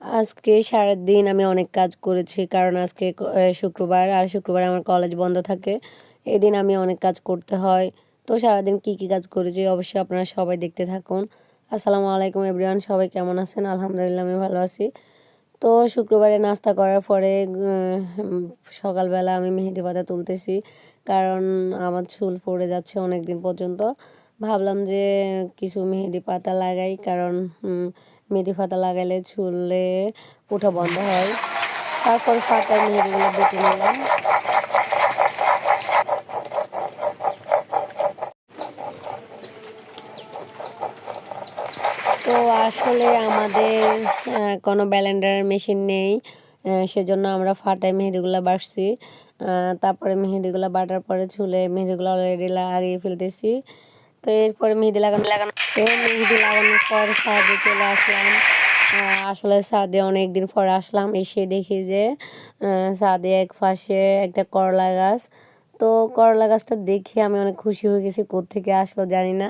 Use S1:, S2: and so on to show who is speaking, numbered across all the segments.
S1: আজকে সারাদিন আমি অনেক কাজ করেছি, কারণ আজকে শুক্রবার, আর শুক্রবার আমার কলেজ বন্ধ থাকে। এদিন আমি অনেক কাজ করতে হয়। তো সারাদিন কি কি কাজ করেছি অবশ্যই আপনারা সবাই দেখতে থাকুন। আসসালামু আলাইকুম এভরিওয়ান, সবাই কেমন আছেন? আলহামদুলিল্লাহ আমি ভালো আছি। তো শুক্রবারে নাস্তা করার পরে সকালবেলা আমি মেহেদি পাতা তুলতেছি, কারণ আমার চুল পড়ে যাচ্ছে অনেক দিন পর্যন্ত। ভাবলাম যে কিছু মেহেদি পাতা লাগাই, কারণ মেহেদি পাতা লাগাইলে চুলে উঠা বন্ধ হয়। তারপর পাতায় মেহেদিগুলো বেটে নিলাম। তো আসলে আমাদের কোনো ব্যালেন্ডার মেশিন নেই সেজন্য আমরা ফাটায় মেহেদিগুলো আহ, তারপরে মেহেদিগুলো বাটার পরে চুলে মেহেদিগুলো অলরেডি লাগিয়ে ফেলতেছি। তো এরপরে মেহেদি লাগানো লাগানো, তো মেহেদি লাগানোর পর সাদে চলে আসলাম। আসলে ছাদে অনেক দিন পর আসলাম, এসে দেখি যে ছাদে এক পাশে একটা করলা গাছ। তো করলা গাছটা দেখে আমি অনেক খুশি হয়ে গেছি, কোত্থেকে আসলো জানি না।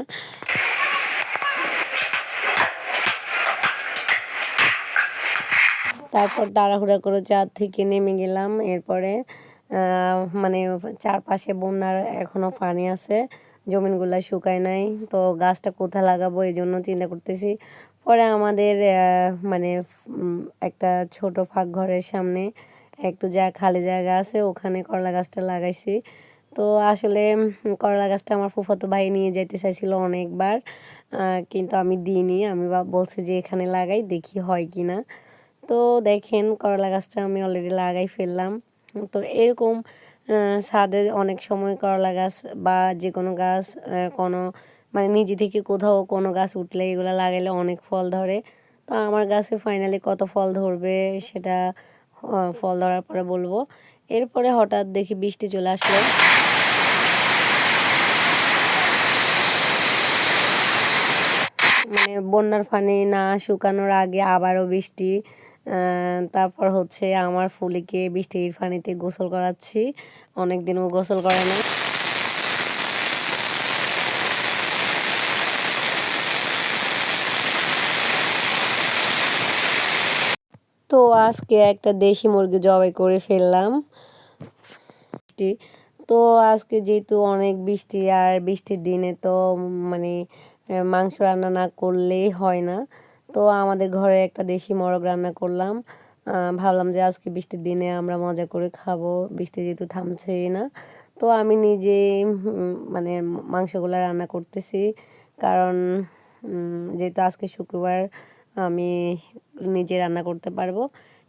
S1: তারপর তাড়াহুড়া করে চাঁদ থেকে নেমে গেলাম, এরপরে মানে চারপাশে বন্যার এখনও পানি আছে। জমিনগুলা শুকায় নাই। তো গাছটা কোথায় লাগাবো এই জন্য চিন্তা করতেছি। পরে আমাদের মানে একটা ছোট ফাঁক ঘরের সামনে একটু যা খালি জায়গা আছে, ওখানে করলা গাছটা লাগাইছি। তো আসলে করলা গাছটা আমার ফুফাতো ভাই নিয়ে যেতে চাইছিল অনেকবার। কিন্তু আমি দিইনি। আমি বলছি যে এখানে লাগাই, দেখি হয় কি না তো দেখেন, করলা গাছটা আমি অলরেডি লাগাই ফেললাম। তো এরকম ছাদে অনেক সময় করলা গাছ বা যে কোনো গাছ কোনো মানে নিজে থেকে কোথাও কোনো গাছ উঠলে এগুলো লাগাইলে অনেক ফল ধরে। তো আমার গাছে ফাইনালি কত ফল ধরবে সেটা ফল ধরার পরে বলব। এরপরে হঠাৎ দেখি বৃষ্টি চলে আসলো। মানে বন্যার পানি না শুকানোর আগে আবারও বৃষ্টি। তারপর হচ্ছে আমার ফুলিকে বৃষ্টির পানিতে গোসল করাচ্ছি। অনেক দিনও গোসল করে না তো আজকে একটা দেশি মুরগি জবাই করে ফেললাম। তো আজকে যেহেতু অনেক বৃষ্টি, আর বৃষ্টির দিনে তো মানে মাংস রান্না না করলেই হয় না। তো আমাদের ঘরে একটা দেশি মোরগ রান্না করলাম। ভাবলাম যে আজকে বৃষ্টির দিনে আমরা মজা করে খাব। বৃষ্টি যেহেতু থামছেই না। তো আমি নিজে মানে মাংসগুলো রান্না করতেছি। কারণ যেহেতু আজকে শুক্রবার, আমি নিজে রান্না করতে পারব।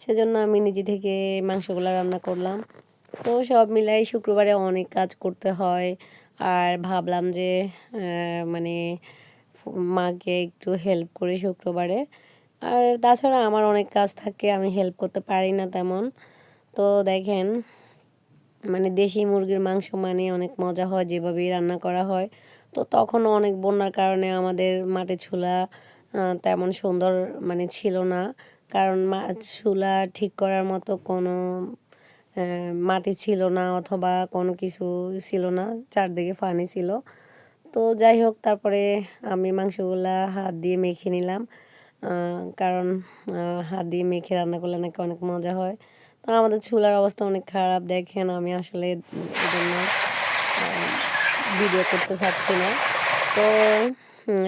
S1: সেজন্য আমি নিজে থেকে মাংসগুলো রান্না করলাম। তো সব মিলাই শুক্রবারে অনেক কাজ করতে হয়। আর ভাবলাম যে মানে মাকে একটু হেল্প করি শুক্রবারে। আর তাছাড়া আমার অনেক কাজ থাকে আমি হেল্প করতে পারি না তেমন। তো দেখেন মানে দেশি মুরগির মাংস মানে অনেক মজা হয় যেভাবেই রান্না করা হয়। তো তখন অনেক বন্যার কারণে আমাদের মাটি আহ, তেমন সুন্দর মানে ছিল না। কারণ চুলা ঠিক করার মতো কোনো মাটি ছিল না অথবা কোনো কিছু ছিল না চারদিকে পানি ছিল। তো যাই হোক তারপরে আমি মাংসগুলা হাত দিয়ে মেখে নিলাম। কারণ হাত দিয়ে মেখে রান্না করলে নাকি অনেক মজা হয়। তো আমাদের চুলার অবস্থা অনেক খারাপ দেখেন আমি আসলে এজন্য ভিডিও করতে চাচ্ছি না। তো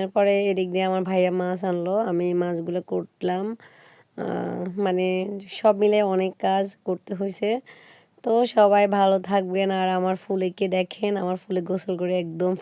S1: এরপরে এদিক দিয়ে আমার ভাইয়া মাছ আনলো আমি মাছগুলো কুটলাম। আহ, মানে সব মিলে অনেক কাজ করতে হয়েছে তো সবাই ভালো থাকবেন আর আমার ফুলেকে দেখেন আমার ফুলে গোসল করে একদম